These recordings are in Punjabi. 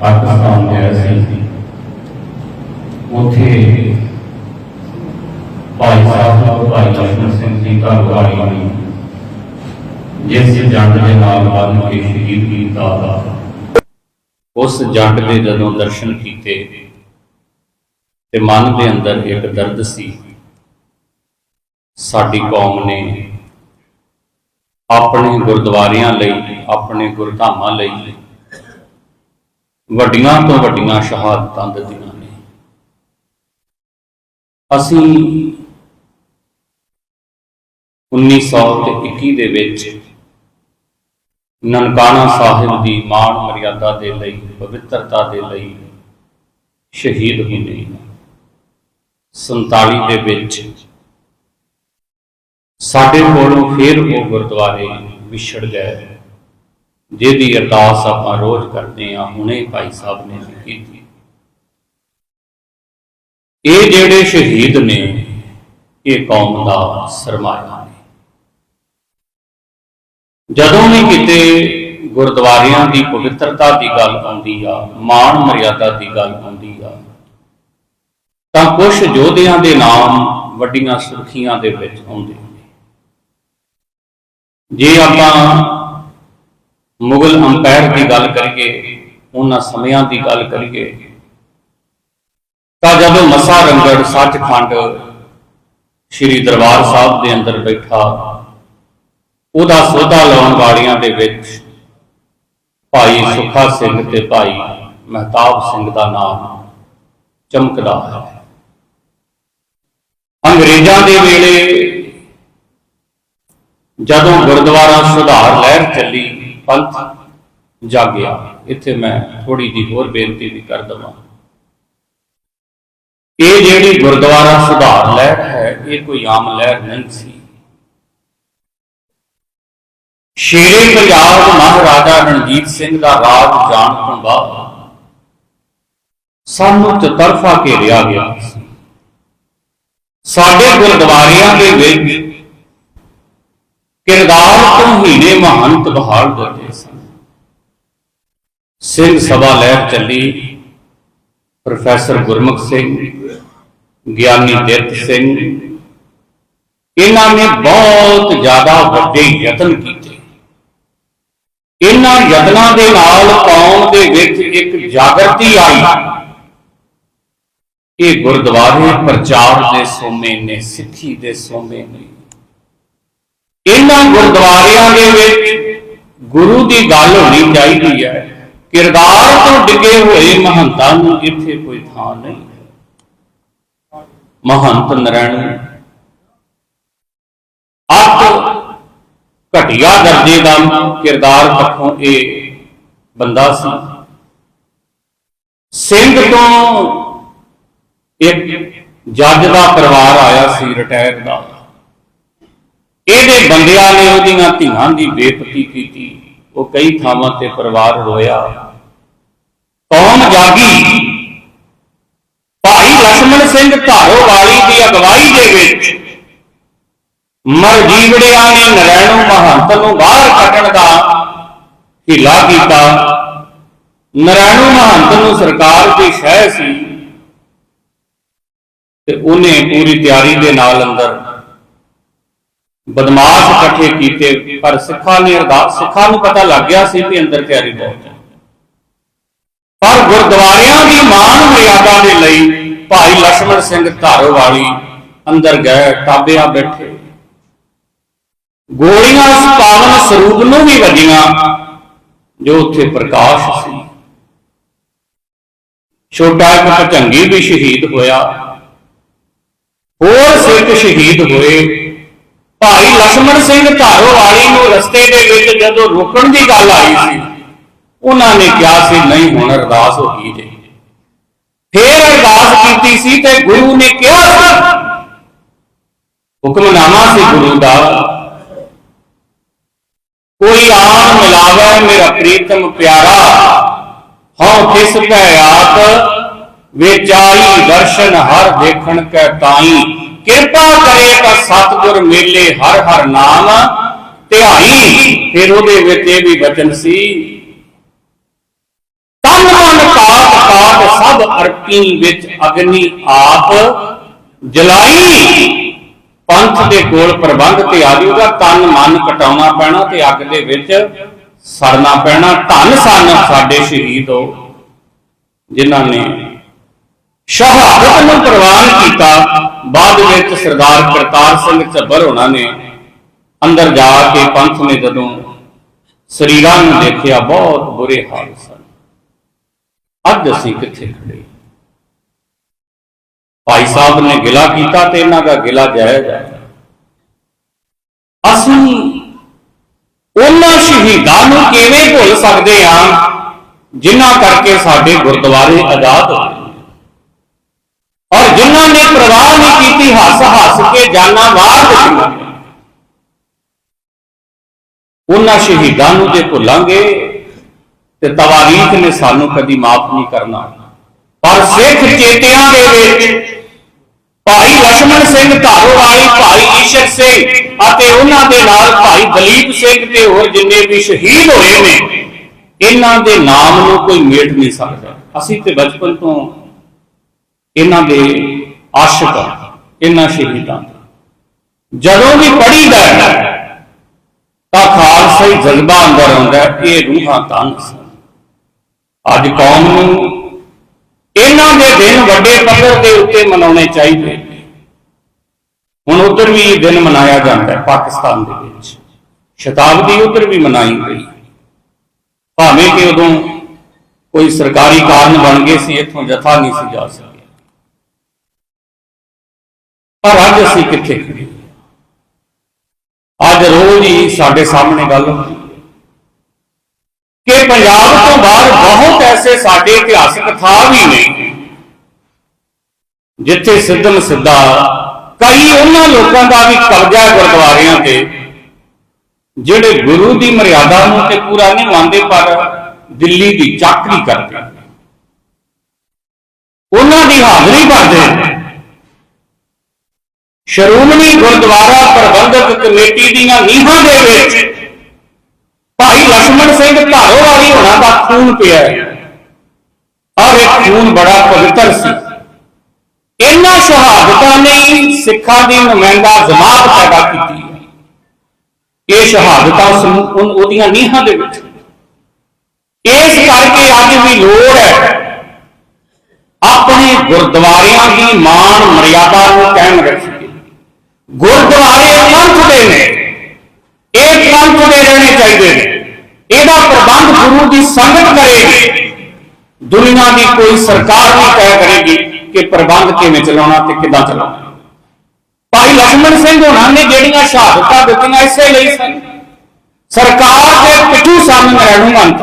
ਪਾਕਿਸਤਾਨ ਗਿਆ ਸੀ। ਉੱਥੇ ਭਾਈ ਸਾਹਿਬ ਭਾਈ ਜਸਨ ਸਿੰਘ ਜੀ ਦਾ ਵਾਲੀ ਜਿਸ ਜੰਡ ਦੇ ਨਾਲ ਬੰਨ ਕੇ ਸ਼ਹੀਦ ਕੀਤਾ ਉਸ ਜੰਡ ਦੇ ਜਦੋਂ ਦਰਸ਼ਨ ਕੀਤੇ ਤੇ ਮਨ ਦੇ ਅੰਦਰ ਇੱਕ ਦਰਦ ਸੀ। ਸਾਡੀ ਕੌਮ ਨੇ ਆਪਣੇ ਗੁਰਦੁਆਰਿਆਂ ਲਈ, ਆਪਣੇ ਗੁਰਧਾਮਾਂ ਲਈ ਵੱਡੀਆਂ ਤੋਂ ਵੱਡੀਆਂ ਸ਼ਹਾਦਤਾਂ ਦਿੱਤੀਆਂ ਨੇ। ਅਸੀਂ 1921 ਦੇ ਵਿੱਚ ਨਨਕਾਣਾ ਸਾਹਿਬ ਦੀ ਮਾਣ ਮਰਿਆਦਾ ਦੇ ਲਈ, ਪਵਿੱਤਰਤਾ ਦੇ ਲਈ ਸ਼ਹੀਦ ਹੋਏ 47 ਦੇ ਵਿੱਚ ਸਾਡੇ ਕੋਲੋਂ ਫਿਰ ਉਹ ਗੁਰਦੁਆਰੇ ਵਿਛੜ ਗਏ। ਜਿਹਦੀ ਅਰਦਾਸ ਆਪਾਂ ਰੋਜ਼ ਕਰਦੇ ਆ ਹੁਣੇ ਭਾਈ ਸਾਹਿਬ ਨੇ ਵੀ ਕੀਤੀ। ਇਹ ਜਿਹੜੇ ਸ਼ਹੀਦ ਨੇ, ਇਹ ਕੌਮ ਦਾ ਸਰਮਾਇਆ ਨੇ। ਜਦੋਂ ਵੀ ਕਿਤੇ ਗੁਰਦੁਆਰਿਆਂ ਦੀ ਪਵਿੱਤਰਤਾ ਦੀ ਗੱਲ ਆਉਂਦੀ ਆ, ਮਾਣ ਮਰਿਆਦਾ ਦੀ ਗੱਲ ਆਉਂਦੀ ਆ, ਤਾਂ ਕੁਝ ਯੋਧਿਆਂ ਦੇ ਨਾਮ ਵੱਡੀਆਂ ਸੁਰਖੀਆਂ ਦੇ ਵਿੱਚ ਆਉਂਦੇ ਨੇ। ਜੇ ਆਪਾਂ ਮੁਗਲ ਅੰਪਾਇਰ ਦੀ ਗੱਲ ਕਰੀਏ, ਉਹਨਾਂ ਸਮਿਆਂ ਦੀ ਗੱਲ ਕਰੀਏ, ਤਾਂ ਜਦੋਂ ਮਸਾ ਰੰਗੜ ਸੱਚਖੰਡ ਸ੍ਰੀ ਦਰਬਾਰ ਸਾਹਿਬ ਦੇ ਅੰਦਰ ਬੈਠਾ, ਉਹਦਾ ਸੋਧਾ ਲਾਉਣ ਵਾਲੀਆਂ ਦੇ ਵਿੱਚ ਭਾਈ ਸੁਖਾ ਸਿੰਘ ਤੇ ਭਾਈ ਮਹਿਤਾਬ ਸਿੰਘ ਦਾ ਨਾਮ ਚਮਕਦਾ ਹੈ। ਅੰਗਰੇਜ਼ਾਂ ਦੇ ਵੇਲੇ ਜਦੋਂ ਗੁਰਦੁਆਰਾ ਸੁਧਾਰ ਲਹਿਰ ਚੱਲੀ ਪੰਥ ਜਾਗਿਆ। ਇੱਥੇ ਮੈਂ ਥੋੜੀ ਜੀ ਹੋਰ ਬੇਨਤੀ ਵੀ ਕਰ ਦਵਾਂ। ਇਹ ਜਿਹੜੀ ਗੁਰਦੁਆਰਾ ਸੁਧਾਰ ਲਹਿਰ ਹੈ, ਇਹ ਕੋਈ ਆਮ ਲਹਿਰ ਨਹੀਂ ਸੀ। ਸ਼ੇਰੇ ਪੰਜਾਬ ਮਹਾਰਾਜਾ ਰਣਜੀਤ ਸਿੰਘ ਦਾ ਰਾਜ ਜਾਣ ਤੋਂ ਬਾਅਦ ਸਾਨੂੰ ਚਤਰਫਾ ਘੇਰਿਆ ਗਿਆ ਸੀ। ਸਾਡੇ ਗੁਰਦੁਆਰਿਆਂ ਦੇ ਵਿੱਚ ਕਿਰਦਾਰ ਤੋਂ ਹੀਨੇ ਮਹੰਤ ਬਹਾਲ ਦਿੱਤੇ ਸਨ? ਸਿੰਘ ਸਭਾ ਲਹਿਰ ਚੱਲੀ ਪ੍ਰੋਫੈਸਰ ਗੁਰਮੁਖ ਸਿੰਘ ਗਿਆਨੀ ਦਿੱਤ ਸਿੰਘ। ਇਹਨਾਂ ਨੇ ਬਹੁਤ ਜ਼ਿਆਦਾ ਵੱਡੇ ਯਤਨ ਕੀਤੇ। ਇਹਨਾਂ ਯਤਨਾਂ ਦੇ ਨਾਲ ਕੌਮ ਦੇ ਵਿੱਚ ਇੱਕ ਜਾਗਰਤੀ ਆਈ। ਇਹ ਗੁਰਦੁਆਰੇ ਪ੍ਰਚਾਰ ਦੇ ਸੋਮੇ ਨੇ ਸਿੱਖੀ ਦੇ ਸੋਮੇ ਨੇ। ਇਹਨਾਂ ਗੁਰਦੁਆਰਿਆਂ ਦੇ ਵਿੱਚ ਗੁਰੂ ਦੀ ਗੱਲ ਹੋਣੀ ਚਾਹੀਦੀ ਹੈ। ਕਿਰਦਾਰ ਤੋਂ ਡਿੱਗੇ ਹੋਏ ਮਹੰਤਾਂ ਨੂੰ ਇੱਥੇ ਕੋਈ ਥਾਂ ਨਹੀਂ ਮਹੰਤ ਨਰੈਣ ਅੱਤ ਘਟਿਆ ਦਰਜੇ ਦਾ ਕਿਰਦਾਰ ਪੱਖੋਂ ਇਹ ਬੰਦਾ ਸੀ। ਸਿੰਘ ਤੋਂ ਇੱਕ ਜੱਜ ਦਾ ਪਰਿਵਾਰ ਆਇਆ ਸੀ, ਰਿਟਾਇਰ ਦਾ। ਇਹਦੇ ਬੰਦਿਆਂ ਨੇ ਉਹਦੀਆਂ ਧੀਆਂ ਦੀ ਬੇਪਤੀ ਕੀਤੀ। ਉਹ ਕਈ ਥਾਵਾਂ ਤੇ ਪਰਿਵਾਰ ਰੋਇਆ। ਕੌਮ ਜਾਗੀ। ਭਾਈ ਲਖਮਣ ਸਿੰਘ ਧਾਰੋ ਵਾਲੀ ਦੀ ਅਗਵਾਈ ਦੇ ਵਿੱਚ ਮਰਜੀਵੜਿਆਂ ਨੇ ਨਰੈਣੋ ਮਹੰਤ ਨੂੰ ਬਾਹਰ ਕੱਢਣ ਦਾ ਹਿਲਾ ਕੀਤਾ। ਨਰੈਣੋ ਮਹੰਤ ਨੂੰ ਸਰਕਾਰ ਦੀ ਸ਼ਹਿ ਸੀ ਤੇ ਉਹਨੇ ਪੂਰੀ ਤਿਆਰੀ ਦੇ ਨਾਲ ਅੰਦਰ ਬਦਮਾਸ਼ ਇਕੱਠੇ ਕੀਤੇ, ਪਰ ਸਿੱਖਾਂ ਨੇ ਅਰਦਾਸ, ਸਿੱਖਾਂ ਨੂੰ ਪਤਾ ਲੱਗ ਗਿਆ ਸੀ ਕਿ ਅੰਦਰ ਤਿਆਰੀ ਬਹੁਤ ਹੈ। ਪਰ ਗੁਰਦੁਆਰਿਆਂ ਦੀ ਮਾਨ ਮਰਿਆਦਾ ਦੇ ਲਈ ਭਾਈ ਲక్ష్మణ ਸਿੰਘ ਧਾਰੋਵਾਲੀ ਅੰਦਰ ਗਏ, ਟਾਬਿਆਂ ਬੈਠੇ। ਗੋਲੀਆਂ ਉਸ ਪਾਵਨ ਸਰੂਪ ਨੂੰ ਵੀ ਵਜੀਆਂ, ਜੋ ਉੱਥੇ ਪ੍ਰਕਾਸ਼ ਸੀ। ਛੋਟਾ ਇੱਕ ਭਟੰਗੀ ਵੀ ਸ਼ਹੀਦ ਹੋਇਆ। ਹੋਰ ਸਿੱਖ ਸ਼ਹੀਦ ਹੋਏ। ਭਾਈ ਲਖਮਣ ਸਿੰਘ ਧਾਰੋਵਾਲੀ ਨੂੰ ਰਸਤੇ ਦੇ ਵਿੱਚ ਜਦੋਂ ਰੋਕਣ ਦੀ ਗੱਲ ਆਈ ਸੀ, ਉਹਨਾਂ ਨੇ ਕਿਹਾ ਸੀ, ਨਹੀਂ, ਹੁਣ ਅਰਦਾਸ ਹੋ ਗਈ ਜੇ। ਫੇਰ ਅਰਦਾਸ ਕੀਤੀ ਸੀ ਤੇ ਗੁਰੂ ਨੇ ਕਿਹਾ ਸੀ ਹੁਕਮਨਾਮਾ ਸੀ ਗੁਰੂ ਦਾ। ਕੋਈ ਆਨ ਮਿਲਾਵੇ ਮੇਰਾ ਪ੍ਰੀਤਮ ਪਿਆਰਾ, ਹਉ ਕਿਸ ਭੈ ਆਤ ਵਿਚਾਰੀ ਦਰਸ਼ਨ ਹਰ ਦੇਖਣ ਕੈ ਤਾਈ। ਕਿਰਪਾ ਕਰੇ ਤਾਂ ਸਤਿਗੁਰ ਮੇਲੇ ਹਰ ਹਰ ਨਾਮ ਧਿਆਈ ਫਿਰ ਉਹਦੇ ਵਿੱਚ ਇਹ ਵੀ ਬਚਨ ਸੀ। ਤਨ ਮਨ ਪਾਪ ਪਾਪ ਸਭ ਅਰਪੀ ਵਿੱਚ ਅਗਨੀ ਆਪ ਜਲਾਈ, ਪੰਥ ਦੇ ਕੋਲ ਪ੍ਰਬੰਧ ਤੇ ਆ ਉਹਦਾ ਤਨ ਮਨ ਕਟਾਉਣਾ ਪੈਣਾ ਤੇ ਅੱਗ ਦੇ ਵਿੱਚ ਸਰਨਾ ਪੈਣਾ। ਧੰਨ ਸਨ ਸਾਡੇ ਸ਼ਹੀਦ ਹੋ ਜਿਨ੍ਹਾਂ ਨੇ ਸ਼ਹਾਦਤ ਨੂੰ ਪ੍ਰਵਾਨ ਕੀਤਾ, ਬਾਅਦ ਵਿੱਚ ਸਰਦਾਰ ਕਰਤਾਰ ਸਿੰਘ ਝੱਬਰ ਹੋਣਾ ਨੇ ਅੰਦਰ ਜਾ ਕੇ ਪੰਥ ਨੇ ਜਦੋਂ ਸਰੀਰਾਂ ਨੂੰ ਦੇਖਿਆ, ਬਹੁਤ ਬੁਰੇ ਹਾਲ ਸਨ। ਅੱਜ ਅਸੀਂ ਕਿੱਥੇ ਖੜੇ? ਭਾਈ ਸਾਹਿਬ ਨੇ ਗਿਲਾ ਕੀਤਾ ਤੇ ਇਹਨਾਂ ਦਾ ਗਿਲਾ ਜਾਇਜ਼ ਹੈ। ਅਸੀਂ ਉਹਨਾਂ ਸ਼ਹੀਦਾਂ ਨੂੰ ਕਿਵੇਂ ਭੁੱਲ ਸਕਦੇ ਹਾਂ, ਜਿਨ੍ਹਾਂ ਕਰਕੇ ਸਾਡੇ ਗੁਰਦੁਆਰੇ ਆਜ਼ਾਦ ਹੋਏ? ਔਰ ਜਿਨ੍ਹਾਂ ਨੇ ਪ੍ਰਵਾਹ ਨਹੀਂ ਕੀਤੀ ਹੱਸ ਹੱਸ ਕੇ ਜਾਨਾਂ ਵਾਰ ਦਿੱਤੀਆਂ। ਉਹਨਾਂ ਸ਼ਹੀਦਾਂ ਨੂੰ ਜੇ ਭੁੱਲਾਂਗੇ ਤੇ ਤਵਾਰੀਖ ਨੇ ਸਾਨੂੰ ਕਦੀ ਮਾਫ ਨਹੀਂ ਕਰਨਾ। ਪਰ ਸਿੱਖ ਚੇਤਿਆਂ ਦੇ ਵਿੱਚ ਭਾਈ ਲక్ష్మణ ਸਿੰਘ ਧਾਰੋ ਵਾਲੀ ਭਾਈ ਈਸ਼ਕ ਸਿੰਘ ਅਤੇ ਉਹਨਾਂ ਦੇ ਨਾਲ ਭਾਈ ਦਲੀਪ ਸਿੰਘ ਤੇ ਹੋਰ ਜਿੰਨੇ ਵੀ ਸ਼ਹੀਦ ਹੋਏ ਨੇ, ਇਹਨਾਂ ਦੇ ਨਾਮ ਨੂੰ ਕੋਈ ਮੇਟ ਨਹੀਂ ਸਕਦਾ। ਅਸੀਂ ਤੇ ਬਚਪਨ ਤੋਂ ਇਹਨਾਂ ਦੇ ਆਸ਼ਿਕ ਹਾਂ ਇਹਨਾਂ ਸ਼ਹੀਦਾਂ ਦੇ। ਜਦੋਂ ਵੀ ਪੜੀਦਾ ਹੈ, ਤਾਂ ਹੀ ਜਜ਼ਬਾ ਅੰਦਰ ਆਉਂਦਾ ਇਹ ਰੂਹਾਂ ਤਨ ਸਨ। ਅੱਜ ਕੌਮ ਨੂੰ ਇਹਨਾਂ ਦੇ ਦਿਨ ਵੱਡੇ ਪੱਧਰ ਦੇ ਉੱਤੇ ਮਨਾਉਣੇ ਚਾਹੀਦੇ ਹੁਣ ਉਧਰ ਵੀ ਇਹ ਦਿਨ ਮਨਾਇਆ ਜਾਂਦਾ ਹੈ ਪਾਕਿਸਤਾਨ ਦੇ ਵਿੱਚ। ਸ਼ਤਾਬਦੀ ਉਧਰ ਵੀ ਮਨਾਈ ਗਈ। ਭਾਵੇਂ ਕਿ ਉਦੋਂ ਕੋਈ ਸਰਕਾਰੀ ਕਾਰਨ ਬਣ ਗਏ ਸੀ ਇੱਥੋਂ ਜਥਾ ਨਹੀਂ ਸੀ ਜਾ ਸਕਦਾ। ਪਰ ਅੱਜ ਅਸੀਂ ਕਿੱਥੇ? ਖੜੇ ਅੱਜ ਰੋਜ਼ ਹੀ ਸਾਡੇ ਸਾਹਮਣੇ ਗੱਲ ਹੁੰਦੀ ਕਿ ਪੰਜਾਬ ਤੋਂ ਬਾਹਰ ਬਹੁਤ ਐਸੇ ਸਾਡੇ ਇਤਿਹਾਸਕ ਥਾਂ ਵੀ ਨੇ ਜਿੱਥੇ ਸਿੱਧਮ ਸਿੱਧਾ ਕਈ ਉਹਨਾਂ ਲੋਕਾਂ ਦਾ ਵੀ ਕਬਜ਼ਾ ਗੁਰਦੁਆਰਿਆਂ ਤੇ, ਜਿਹੜੇ ਗੁਰੂ ਦੀ ਮਰਿਆਦਾ ਨੂੰ ਤੇ ਪੂਰਾ ਨਹੀਂ ਮੰਨਦੇ, ਪਰ ਦਿੱਲੀ ਦੀ ਚਾਕਰੀ ਕਰਦੇ ਉਹਨਾਂ ਦੀ ਹਾਜ਼ਰੀ ਭਰਦੇ ਸ਼੍ਰੋਮਣੀ ਗੁਰਦੁਆਰਾ ਪ੍ਰਬੰਧਕ ਕਮੇਟੀ ਦੀਆਂ ਨੀਹਾਂ ਦੇ ਵਿੱਚ ਭਾਈ ਲਖਮਣ ਸਿੰਘ ਧਾਰੋ ਵਾਲੀ ਹੋਣਾ ਦਾ ਖੂਨ ਪਿਆ ਹੈ। ਔਰ ਇਹ ਖੂਨ ਬੜਾ ਪਵਿੱਤਰ ਸੀ। ਇਹਨਾਂ ਸ਼ਹਾਦਤਾਂ ਨੇ ਸਿੱਖਾਂ ਦੀ ਨੁਮਾਇੰਦਾ ਜਮਾਤ ਪੈਦਾ ਕੀਤੀ ਹੈ। ਇਹ ਸ਼ਹਾਦਤਾਂ ਉਹਦੀਆਂ ਨੀਹਾਂ ਦੇ ਵਿੱਚ। ਇਸ ਕਰਕੇ ਅੱਜ ਵੀ ਲੋੜ ਹੈ ਆਪਣੇ ਗੁਰਦੁਆਰਿਆਂ ਦੀ ਮਾਣ ਮਰਿਆਦਾ ਨੂੰ ਕਾਇਮ ਰੱਖੀਏ ਗੁਰਦੁਆਰੇ ਪੰਥ ਦੇ ਨੇ। ਇਹ ਪੰਥ ਦੇ ਰਹਿਣੇ ਚਾਹੀਦੇ ਨੇ। ਇਹਦਾ ਪ੍ਰਬੰਧ ਗੁਰੂ ਦੀ ਸੰਗਤ ਕਰੇਗੀ। ਦੁਨੀਆ ਦੀ ਕੋਈ ਸਰਕਾਰ ਨਹੀਂ ਤੈਅ ਕਰੇਗੀ ਕਿ ਪ੍ਰਬੰਧ ਕਿਵੇਂ ਚਲਾਉਣਾ ਤੇ ਕਿੱਦਾਂ ਚਲਾਉਣਾ। ਭਾਈ ਲਖਮਣ ਸਿੰਘ ਹੋਣਾ ਨੇ ਜਿਹੜੀਆਂ ਸ਼ਹਾਦਤਾਂ ਦਿੱਤੀਆਂ ਇਸੇ ਲਈ ਸਨ। ਸਰਕਾਰ ਦੇ ਪਿੱਛੂ ਸਨ ਨਰੇਣੂ ਮੰਤ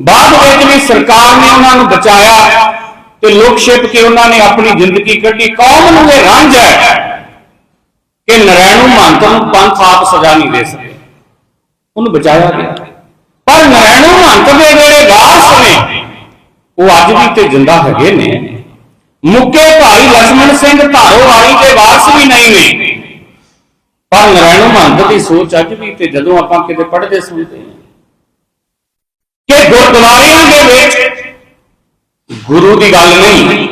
ਬਾਅਦ ਵਿੱਚ ਵੀ ਸਰਕਾਰ ਨੇ ਉਹਨਾਂ ਨੂੰ ਬਚਾਇਆ ਤੇ ਲੋਕ ਛਿਪ ਕੇ ਉਹਨਾਂ ਨੇ ਆਪਣੀ ਜ਼ਿੰਦਗੀ ਕੱਢੀ। ਕੌਮ ਨੂੰ ਇਹ ਰਾਂਝ ਹੈ ਕਿ ਨਰੈਣੂ ਮਹੰਤ ਨੂੰ ਪੰਥ ਆਪ ਸਜ਼ਾ ਨਹੀਂ ਦੇ ਸਕੇ। ਉਹਨੂੰ ਬਚਾਇਆ ਗਿਆ। ਪਰ ਨਰੈਣੂ ਮਹੰਤ ਦੇ ਜਿਹੜੇ ਗਾਸ ਨੇ ਉਹ ਅੱਜ ਵੀ ਤੇ ਜਿੰਦਾ ਹੈਗੇ ਨੇ। ਮੁੱਕੇ ਭਾਈ ਲਖਮਣ ਸਿੰਘ ਧਾਰੋ ਵਾਲੀ ਦੇ ਵਾਰਸ ਵੀ ਨਹੀਂ ਨੇ। ਪਰ ਨਰੈਣੂ ਮਹੰਤ ਦੀ ਸੋਚ ਅੱਜ ਵੀ ਤੇ ਜਦੋਂ ਆਪਾਂ ਕਿਤੇ ਪੜ੍ਹਦੇ ਸੁਣਦੇ ਹਾਂ ਕਿ ਗੁਰਦੁਆਰਿਆਂ ਦੇ ਵਿੱਚ ਗੁਰੂ ਦੀ ਗੱਲ ਨਹੀਂ,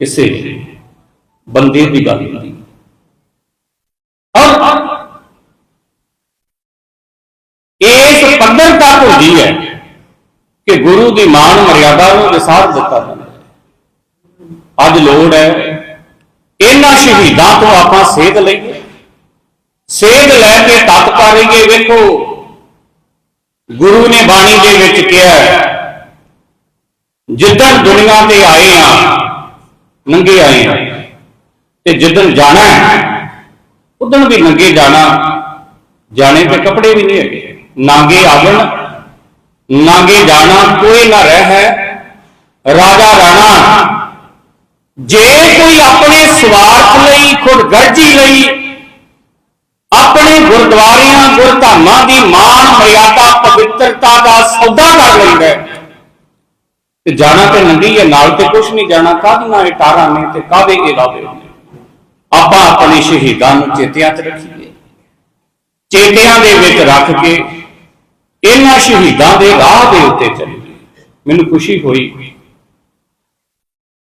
ਕਿਸੇ ਬੰਦੇ ਦੀ ਗੱਲ ਹੁੰਦੀ ਔਰ ਇਸ ਪੱਧਰ ਤੱਕ ਹੁੰਦੀ ਹੈ ਕਿ ਗੁਰੂ ਦੀ ਮਾਨ ਮਰਿਆਦਾ ਨੂੰ ਵਿਸਾਰ ਦਿੱਤਾ ਜਾਂਦਾ ਅੱਜ ਲੋੜ ਹੈ ਇਹਨਾਂ ਸ਼ਹੀਦਾਂ ਤੋਂ ਆਪਾਂ ਸੇਧ ਲਈਏ। ਸੇਧ ਲੈ ਕੇ ਤਤ ਕਰਾਂਗੇ ਵੇਖੋ ਗੁਰੂ ਨੇ ਬਾਣੀ ਦੇ ਵਿੱਚ ਕਿਹਾ ਹੈ, ਜਿੱਦਣ ਦੁਨੀਆ ਤੇ ਆਏ ਆ ਨੰਗੇ ਆਏ ਆ ਤੇ ਜਿੱਦਣ ਜਾਣਾ ਹੈ ਉਦਣ ਵੀ ਨੰਗੇ ਜਾਣਾ। ਜਾਣੇ ਤੇ ਕੱਪੜੇ ਵੀ ਨਹੀਂ ਹੈਗੇ। ਨਾਂਗੇ ਆਵਣ ਨਾਗੇ ਜਾਣਾ ਕੋਈ ਨਾ ਰਹਿ ਹੈ। ਰਾਜਾ ਰਾਣਾ, ਜੇ ਕੋਈ ਆਪਣੇ ਸਵਾਰਥ ਲਈ ਖੁਦਗਰਜੀ ਲਈ, ਆਪਣੇ ਗੁਰਦੁਆਰਿਆਂ, ਗੁਰਧਾਮਾਂ ਦੀ ਮਾਣ ਮਰਿਆਦਾ, ਪਵਿੱਤਰਤਾ ਦਾ ਸੌਦਾ ਕਰ ਲੈਂਦਾ ਤੇ ਜਾਣਾ ਤੇ ਨੰਗੀ ਹੈ, ਨਾਲ ਤੇ ਕੁਝ ਨਹੀਂ ਜਾਣਾ। ਕਾਹਦੀਆਂ ਇਹ ਟਾਰਾਂ ਨੇ ਤੇ ਕਾਹਦੇ ਇਰਾਦੇ ਨੇ? ਆਪਾਂ ਆਪਣੇ ਸ਼ਹੀਦਾਂ ਨੂੰ ਚੇਤਿਆਂ 'ਚ ਰੱਖੀਏ। ਚੇਤਿਆਂ ਦੇ ਵਿੱਚ ਰੱਖ ਕੇ ਇਹਨਾਂ ਸ਼ਹੀਦਾਂ ਦੇ ਰਾਹ ਦੇ ਉੱਤੇ ਚੱਲੀਏ। ਮੈਨੂੰ ਖੁਸ਼ੀ ਹੋਈ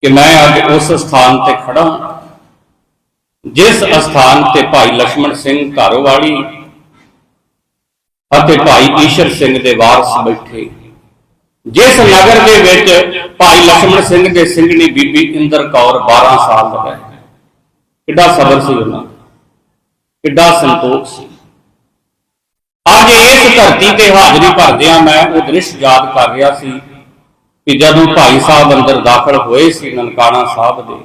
ਕਿ ਮੈਂ ਅੱਜ ਉਸ ਸਥਾਨ ਤੇ ਖੜਾ ਜਿਸ ਸਥਾਨ ਤੇ ਭਾਈ ਲక్ష్మణ ਸਿੰਘ ਘਰਵਾਲੀ ਅਤੇ ਭਾਈ ਈਸ਼ਰ ਸਿੰਘ ਦੇ ਵਾਰਸ ਬੈਠੇ। ਜਿਸ ਨਗਰ ਦੇ ਵਿੱਚ ਭਾਈ ਲక్ష్మణ ਸਿੰਘ ਦੇ ਸਿੰਘਣੀ ਬੀਬੀ ਇੰਦਰ ਕੌਰ 12 ਸਾਲ ਹੈ। ਕਿੱਡਾ ਸਬਰ ਸੀ ਉਹਨਾਂ ਕਿੱਡਾ ਸੰਤੋਖ ਸੀ। ਅੱਜ ਇਸ ਧਰਤੀ ਤੇ ਹਾਜ਼ਰੀ ਭਰਦਿਆਂ ਮੈਂ ਉਹ ਦ੍ਰਿਸ਼ ਯਾਦ ਕਰ ਰਿਹਾ ਸੀ ਕਿ ਜਦੋਂ ਭਾਈ ਸਾਹਿਬ ਅੰਦਰ ਦਾਖਲ ਹੋਏ ਸੀ ਨਨਕਾਣਾ ਸਾਹਿਬ ਦੇ,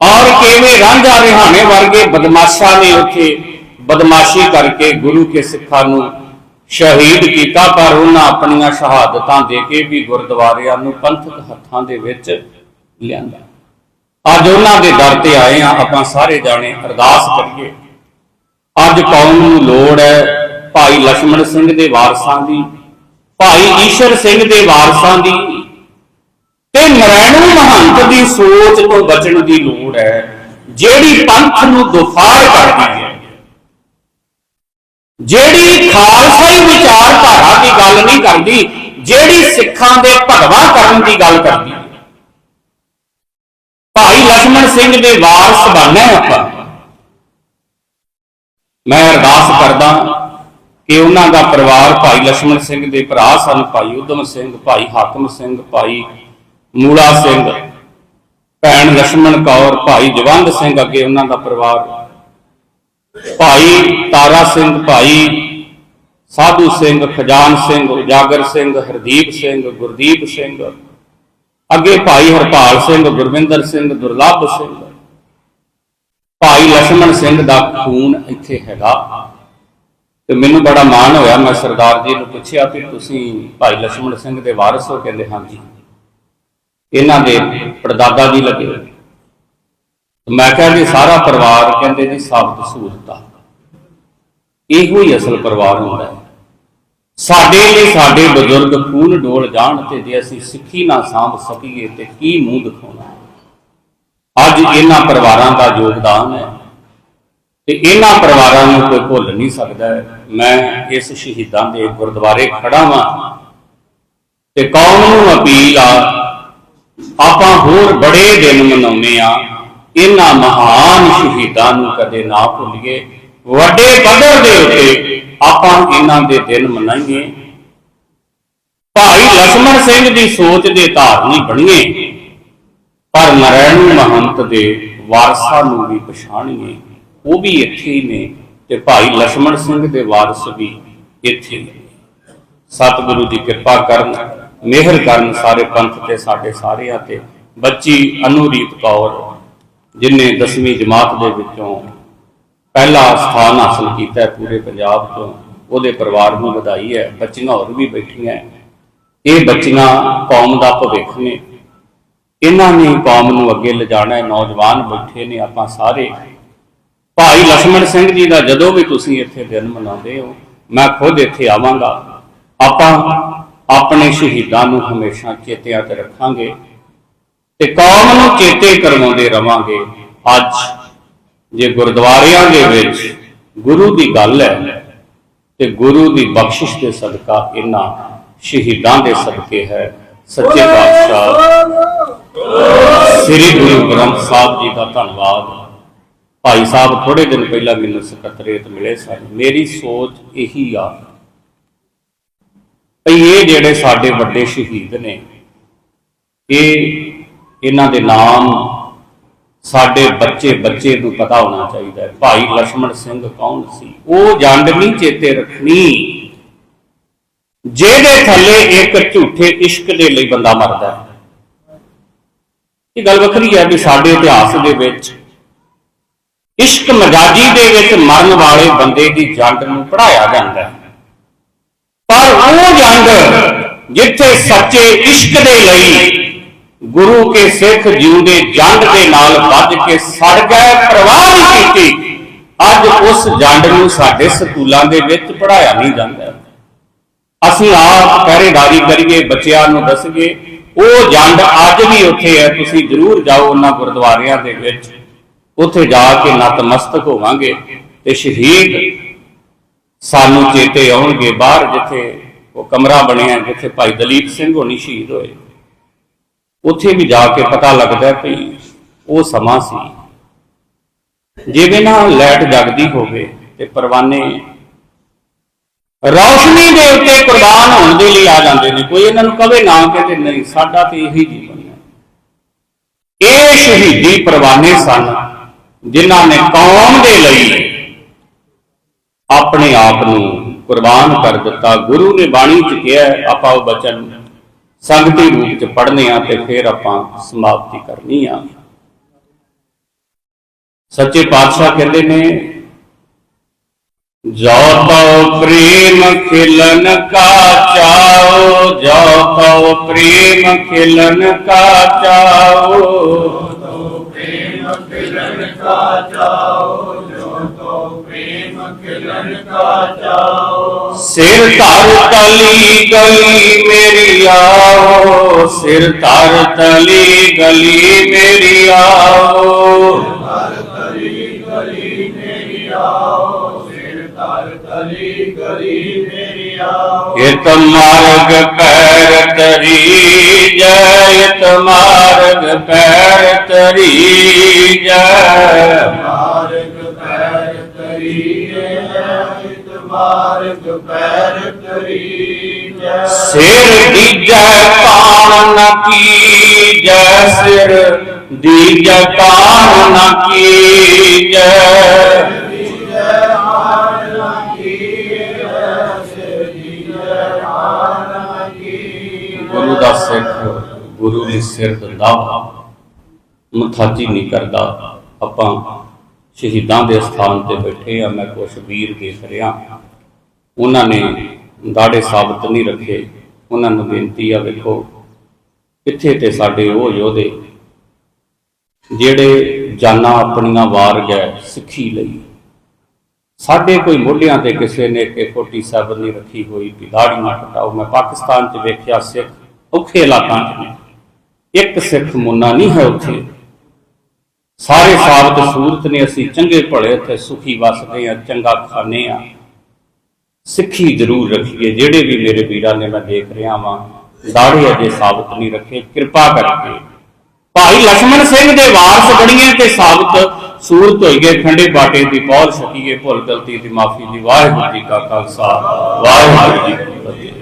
ਔਰ ਕਿਵੇਂ ਰਾਂਝਾ ਰਿਹਾਣੇ ਵਰਗੇ ਬਦਮਾਸ਼ਾਂ ਨੇ ਉੱਥੇ ਬਦਮਾਸ਼ੀ ਕਰਕੇ ਗੁਰੂ ਕੇ ਸਿੱਖਾਂ ਨੂੰ ਸ਼ਹੀਦ ਕੀਤਾ, ਪਰ ਉਹਨਾਂ ਆਪਣੀਆਂ ਸ਼ਹਾਦਤਾਂ ਦੇ ਕੇ ਵੀ ਗੁਰਦੁਆਰਿਆਂ ਨੂੰ ਪੰਥਕ ਹੱਥਾਂ ਦੇ ਵਿੱਚ ਲਿਆਂਦਾ। ਅੱਜ ਉਹਨਾਂ ਦੇ ਦਰ ਤੇ ਆਏ ਆ ਆਪਾਂ ਸਾਰੇ ਜਾਣੇ ਅਰਦਾਸ ਕਰੀਏ। ਅੱਜ ਕੌਮ ਨੂੰ ਲੋੜ ਹੈ ਭਾਈ ਲక్ష్మణ ਸਿੰਘ ਦੇ ਵਾਰਸਾਂ ਦੀ, ਭਾਈ ਈਸ਼ਰ ਸਿੰਘ ਦੇ ਵਾਰਸਾਂ ਦੀ ਤੇ ਨਰੈਣੂ ਮਹੰਤ ਦੀ ਸੋਚ ਤੋਂ ਬਚਣ ਦੀ ਲੋੜ ਹੈ, ਜਿਹੜੀ ਪੰਥ ਨੂੰ ਦੁਫਾੜ ਕਰਦੀ ਹੈ। ਜਿਹੜੀ ਖਾਲਸਾਈ ਵਿਚਾਰਧਾਰਾ ਦੀ ਗੱਲ ਨਹੀਂ ਕਰਦੀ, ਜਿਹੜੀ ਸਿੱਖਾਂ ਦੇ ਭਗਵਾ ਕਰਨ ਦੀ ਗੱਲ ਕਰਦੀ ਭਾਈ ਲਖਮਣ ਸਿੰਘ ਦੇ ਵਾਰਸ ਬਣਨਾ ਆਪਾਂ। ਮੈਂ ਅਰਦਾਸ ਕਰਦਾ ਕਿ ਉਹਨਾਂ ਦਾ ਪਰਿਵਾਰ ਭਾਈ ਲਖਮਣ ਸਿੰਘ ਦੇ ਭਰਾ ਸਨ, ਭਾਈ ਉਦਮ ਸਿੰਘ, ਭਾਈ ਹਾਕਮ ਸਿੰਘ, ਭਾਈ ਮੂਲਾ ਸਿੰਘ, ਭੈਣ ਲਖਮਣ ਕੌਰ, ਭਾਈ ਜਵੰਦ ਸਿੰਘ ਅੱਗੇ ਉਹਨਾਂ ਦਾ ਪਰਿਵਾਰ, ਭਾਈ ਤਾਰਾ ਸਿੰਘ, ਭਾਈ ਸਾਧੂ ਸਿੰਘ, ਖਜਾਨ ਸਿੰਘ, ਉਜਾਗਰ ਸਿੰਘ, ਹਰਦੀਪ ਸਿੰਘ, ਗੁਰਦੀਪ ਸਿੰਘ ਅੱਗੇ ਭਾਈ ਹਰਪਾਲ ਸਿੰਘ, ਗੁਰਵਿੰਦਰ ਸਿੰਘ, ਦੁਰਲੱਭ ਸਿੰਘ। ਭਾਈ ਲਖਮਣ ਸਿੰਘ ਦਾ ਖੂਨ ਇੱਥੇ ਹੈਗਾ। ਤੇ ਮੈਨੂੰ ਬੜਾ ਮਾਣ ਹੋਇਆ, ਮੈਂ ਸਰਦਾਰ ਜੀ ਨੂੰ ਪੁੱਛਿਆ ਕਿ ਤੁਸੀਂ ਭਾਈ ਲਖਮਣ ਸਿੰਘ ਦੇ ਵਾਰਿਸ ਹੋ, ਕਹਿੰਦੇ ਹਾਂ ਜੀ ਇਹਨਾਂ ਦੇ ਪਰਦਾਦਾ ਜੀ ਲੱਗੇ ਮੈਂ ਕਿਹਾ ਜੀ, ਸਾਰਾ ਪਰਿਵਾਰ ਕਹਿੰਦੇ ਜੀ ਸਾਬਤ ਸੂਰਤਾ ਇਹੋ ਹੀ ਅਸਲ ਪਰਿਵਾਰ ਹੁੰਦਾ ਹੈ। ਸਾਡੇ ਲਈ ਸਾਡੇ ਬਜ਼ੁਰਗ ਖੂਨ ਡੋਲ ਜਾਣ ਤੇ ਜੇ ਅਸੀਂ ਸਿੱਖੀ ਨਾ ਸਾਂਭ ਸਕੀਏ ਤੇ ਕੀ ਮੂੰਹ ਦਿਖਾਉਣਾ? ਅੱਜ ਇਹਨਾਂ ਪਰਿਵਾਰਾਂ ਦਾ ਯੋਗਦਾਨ ਹੈ ਤੇ ਇਹਨਾਂ ਪਰਿਵਾਰਾਂ ਨੂੰ ਕੋਈ ਭੁੱਲ ਨਹੀਂ ਸਕਦਾ ਮੈਂ ਇਸ ਸ਼ਹੀਦਾਂ ਦੇ ਗੁਰਦੁਆਰੇ ਖੜਾ ਵਾਂ ਤੇ ਕੌਮ ਨੂੰ ਅਪੀਲ ਆ, ਆਪਾਂ ਹੋਰ ਬੜੇ ਦਿਨ ਮਨਾਉਂਦੇ ਆ, ਇਹਨਾਂ ਮਹਾਨ ਸ਼ਹੀਦਾਂ ਨੂੰ ਕਦੇ ਨਾ ਭੁੱਲੀਏ। ਵੱਡੇ ਪੱਧਰ ਦੇ ਉੱਤੇ ਆਪਾਂ ਇਹਨਾਂ ਦੇ ਦਿਨ ਮਨਾਈਏ। ਭਾਈ ਲਖਮਣ ਸਿੰਘ ਦੀ ਸੋਚ ਦੇ ਧਾਰਨੀ ਬਣੀਏ, ਪਰ ਨਰੈਣ ਮਹੰਤ ਦੇ ਵਾਰਸਾਂ ਨੂੰ ਵੀ ਪਛਾਣੀਏ। ਉਹ ਵੀ ਇੱਥੇ ਹੀ ਨੇ ਤੇ ਭਾਈ ਲਖਮਣ ਸਿੰਘ ਦੇ ਵਾਰਸ ਵੀ ਇੱਥੇ ਨੇ। ਸਤਿਗੁਰੂ ਦੀ ਕਿਰਪਾ ਕਰਨ, ਮਿਹਰ ਕਰਨ ਸਾਰੇ ਪੰਥ ਤੇ ਸਾਡੇ ਸਾਰਿਆਂ ਤੇ। ਬੱਚੀ ਅਨੂਰੀਤ ਕੌਰ, ਜਿਨੇ 10ਵੀਂ ਜਮਾਤ ਦੇ ਵਿੱਚੋਂ ਪਹਿਲਾ ਸਥਾਨ ਹਾਸਲ ਕੀਤਾ ਪੂਰੇ ਪੰਜਾਬ ਤੋਂ। ਉਹਦੇ ਪਰਿਵਾਰ ਨੂੰ ਵਧਾਈ ਹੈ, ਬੱਚੀਆਂ ਹੋਰ ਵੀ ਬੈਠੀਆਂ ਇਹ ਬੱਚੀਆਂ ਕੌਮ ਦਾ ਭਵਿੱਖ ਨੇ। ਇਹਨਾਂ ਨੇ ਕੌਮ ਨੂੰ ਅੱਗੇ ਲਿਜਾਣਾ ਹੈ। ਨੌਜਵਾਨ ਬੈਠੇ ਨੇ ਆਪਾਂ ਸਾਰੇ। ਭਾਈ ਲਖਮਣ ਸਿੰਘ ਜੀ ਦਾ ਜਦੋਂ ਵੀ ਤੁਸੀਂ ਇੱਥੇ ਦਿਨ ਮਨਾਉਂਦੇ ਹੋ, ਮੈਂ ਖੁਦ ਇੱਥੇ ਆਵਾਂਗਾ। ਆਪਾਂ ਆਪਣੇ ਸ਼ਹੀਦਾਂ ਨੂੰ ਹਮੇਸ਼ਾ ਚੇਤਿਆਂ ਤੇ ਰੱਖਾਂਗੇ ਤੇ ਕੌਮ ਨੂੰ ਚੇਤੇ ਕਰਵਾਉਂਦੇ ਰਵਾਂਗੇ। ਅੱਜ ਜੇ ਗੁਰਦੁਆਰਿਆਂ ਦੇ ਵਿੱਚ ਗੁਰੂ ਦੀ ਗੱਲ ਹੈ ਤੇ ਗੁਰੂ ਦੀ ਬਖਸ਼ਿਸ਼ ਦੇ ਸਦਕਾ ਇਹਨਾਂ ਸ਼ਹੀਦਾਂ ਦੇ ਸਦਕੇ ਹੈ। ਸੱਚੇ ਪਾਤਸ਼ਾਹ ਸ੍ਰੀ ਗੁਰੂ ਗ੍ਰੰਥ ਸਾਹਿਬ ਜੀ ਦਾ ਧੰਨਵਾਦ। ਭਾਈ ਸਾਹਿਬ ਥੋੜੇ ਦਿਨ ਪਹਿਲਾਂ ਮੈਨੂੰ ਸਕੱਤਰੇਤ ਮਿਲੇ ਸਨ। ਮੇਰੀ ਸੋਚ ਇਹੀ ਆ ਭਈ ਇਹ ਜਿਹੜੇ ਸਾਡੇ ਵੱਡੇ ਸ਼ਹੀਦ ਨੇ ਇਹ ਇਹਨਾਂ ਦੇ ਨਾਮ ਸਾਡੇ ਬੱਚੇ ਬੱਚੇ ਨੂੰ ਪਤਾ ਹੋਣਾ ਚਾਹੀਦਾ ਹੈ। ਭਾਈ ਲక్ష్మణ ਸਿੰਘ ਕੌਣ ਸੀ? ਉਹ ਜਾਣਨੀ ਚੇਤੇ ਰੱਖਣੀ। ਜਿਹੜੇ ਥੱਲੇ ਇੱਕ ਝੂਠੇ ਇਸ਼ਕ ਦੇ ਲਈ ਬੰਦਾ ਮਰਦਾ ਹੈ। ਇਹ ਗੱਲ ਵੱਖਰੀ ਹੈ ਵੀ ਸਾਡੇ ਇਤਿਹਾਸ ਦੇ ਵਿੱਚ ਇਸ਼ਕ ਮਜਾਜੀ ਦੇ ਵਿੱਚ ਮਰਨ ਵਾਲੇ ਬੰਦੇ ਦੀ ਜੰਡ ਨੂੰ ਪੜਾਇਆ ਜਾਂਦਾ ਹੈ। ਪਰ ਉਹ ਜੰਡ ਜਿੱਥੇ ਸੱਚੇ ਇਸ਼ਕ ਦੇ ਲਈ ਗੁਰੂ ਕੇ ਸਿੱਖ ਜਿਉਂਦੇ ਜੰਡ ਦੇ ਨਾਲ ਵੱਜ ਕੇ ਸੜ ਗਏ, ਪ੍ਰਵਾਹ ਕੀਤੀ। ਅੱਜ ਉਸ ਜੰਡ ਨੂੰ ਸਾਡੇ ਸਕੂਲਾਂ ਦੇ ਵਿੱਚ ਪੜਾਇਆ ਨਹੀਂ ਜਾਂਦਾ। ਅਸੀਂ ਆਪ ਪਹਿਰੇਦਾਰੀ ਕਰੀਏ, ਬੱਚਿਆਂ ਨੂੰ ਦੱਸੀਏ, ਉਹ ਜੰਡ ਅੱਜ ਵੀ ਉੱਥੇ ਹੈ, ਤੁਸੀਂ ਜ਼ਰੂਰ ਜਾਓ ਉਹਨਾਂ ਗੁਰਦੁਆਰਿਆਂ ਦੇ ਵਿੱਚ। ਉੱਥੇ ਜਾ ਕੇ ਨਤਮਸਤਕ ਹੋਵਾਂਗੇ ਤੇ ਸ਼ਹੀਦ ਸਾਨੂੰ ਚੇਤੇ ਆਉਣਗੇ ਬਾਹਰ ਜਿੱਥੇ ਉਹ ਕਮਰਾ ਬਣਿਆ, ਜਿੱਥੇ ਭਾਈ ਦਲੀਪ ਸਿੰਘ ਹੋਣੀ ਸ਼ਹੀਦ ਹੋਏ। ਉੱਥੇ ਵੀ ਜਾ ਕੇ ਪਤਾ ਲੱਗਦਾ ਕਿ ਉਹ ਸਮਾਂ ਸੀ। ਜਿਵੇਂ ਨਾ ਲੈਟ ਜਗਦੀ ਹੋਵੇ ਤੇ ਪਰਵਾਨੇ ਰੌਸ਼ਨੀ ਦੇ ਉੱਤੇ ਕੁਰਬਾਨ ਹੋਣ ਦੇ ਲਈ ਆ ਜਾਂਦੇ ਨੇ। ਕੋਈ ਇਹਨਾਂ ਨੂੰ ਕਵੇ ਨਾ ਕਹਿੰਦੇ ਨਹੀਂ, ਸਾਡਾ ਤੇ ਇਹੀ ਜੀਵਨ ਹੈ। ਇਹ ਸ਼ਹੀਦੀ ਪਰਵਾਨੇ ਸਨ ਜਿਨ੍ਹਾਂ ਨੇ ਕੌਮ ਦੇ ਲਈ ਆਪਣੇ ਆਪ ਨੂੰ ਕੁਰਬਾਨ ਕਰ ਦਿੱਤਾ। ਗੁਰੂ ਨੇ ਬਾਣੀ ਚ ਕਿਹਾ, ਆਪਾਂ ਉਹ ਬਚਨ ਸੰਗਤੀ ਰੂਪ ਚ ਪੜ੍ਹਨੇ ਆ ਤੇ ਫਿਰ ਆਪਾਂ ਸਮਾਪਤੀ ਕਰਨੀ ਆ। ਸੱਚੇ ਪਾਤਸ਼ਾਹ ਕਹਿੰਦੇ ਨੇ ਜੋ ਤਉ ਪ੍ਰੇਮ ਖਿਲਨ ਕਾ ਚਾਓ ਜੋ ਤਉ ਪ੍ਰੇਮ ਖਿਲਨ ਕਾ ਚਾਓ। ਸਿਰ ਧਰ ਤਲੀ ਗਲੀ ਮੇਰੀ ਆਓ ਸਿਰ ਧਰ ਤਲੀ ਗਲੀ ਮੇਰੀ ਆਓ ਇਤ ਮਾਰਗ ਪੈਰ ਤਰੀ ਜੈ ਇਤ ਮਾਰਗ ਪੈਰ ਤਰੀ ਜੈ ਮਾਰਗ ਮਾਰਗ ਪੈਰ ਤਰੀਏ ਸਿਰ ਦੀਜੈ ਕਾਨ ਨ ਕੀਜੈ ਸਿਰ ਦੀਜੈ ਕਾਨ ਨ ਕੀਜੈ। ਗੁਰੂ ਦਾ ਸਿੱਖ ਗੁਰੂ ਦੇ ਸਿਰ ਦਿੰਦਾ ਮਥਾਜੀ ਨਹੀਂ ਕਰਦਾ ਆਪਾਂ ਸ਼ਹੀਦਾਂ ਦੇ ਸਥਾਨ ਤੇ ਬੈਠੇ ਆ ਮੈਂ ਕੁਛ ਵੀਰ ਦੇਖ ਰਿਹਾ। ਉਹਨਾਂ ਨੇ ਦਾੜੇ ਸਾਬਤ ਨਹੀਂ ਰੱਖੇ। ਉਹਨਾਂ ਨੂੰ ਬੇਨਤੀ ਆ, ਵੇਖੋ, ਕਿੱਥੇ ਤੇ ਸਾਡੇ ਉਹ ਯੋਧੇ, ਜਿਹੜੇ ਜਾਨਾਂ ਆਪਣੀਆਂ ਵਾਰ ਗਏ ਸਿੱਖੀ ਲਈ। ਸਾਡੇ ਕੋਈ ਮੋਢਿਆਂ ਤੇ ਕਿਸੇ ਨੇ AK47 ਨਹੀਂ ਰੱਖੀ ਹੋਈ ਵੀ ਦਾੜੀ ਨਾ ਕਟਾਓ ਮੈਂ ਪਾਕਿਸਤਾਨ 'ਚ ਵੇਖਿਆ ਸਿੱਖ, ਔਖੇ ਇਲਾਕਾਂ 'ਚ ਨੇ। ਇੱਕ ਸਿੱਖ ਮੁੰਨਾ ਨਹੀਂ ਹੈ ਉੱਥੇ। ਸਾਰੇ ਸਾਬਤ ਸੂਰਤ ਨੇ, ਅਸੀਂ ਚੰਗੇ ਭਲੇ ਉੱਥੇ ਸੁਖੀ ਵਸਦੇ ਆ ਚੰਗਾ ਖਾਣੇ ਆ ਸਿੱਖੀ ਜ਼ਰੂਰ ਰੱਖੀਏ, ਜਿਹੜੇ ਵੀ ਮੇਰੇ ਵੀਰਾਂ ਨੇ ਮੈਂ ਦੇਖ ਰਿਹਾ ਵਾਂ ਦਾੜੇ ਅਜੇ ਸਾਬਤ ਨਹੀਂ ਰੱਖੇ, ਕਿਰਪਾ ਕਰਕੇ। ਭਾਈ ਲਖਮਣ ਸਿੰਘ ਦੇ ਵਾਰਸ ਬਣੀਏ ਤੇ ਸਾਬਤ ਸੂਰ ਧੋਈ ਗਏ ਖੰਡੇ ਬਾਟੇ ਦੀ ਪੌਲ ਸਕੀਏ, ਭੁੱਲ ਗਲਤੀ ਦੀ ਮਾਫੀ ਦੀ ਵਾਹਿਗੁਰੂ ਜੀ ਕਾ ਖਾਲਸਾ, ਵਾਹਿਗੁਰੂ ਜੀ ਕੀ ਫਤਿਹ।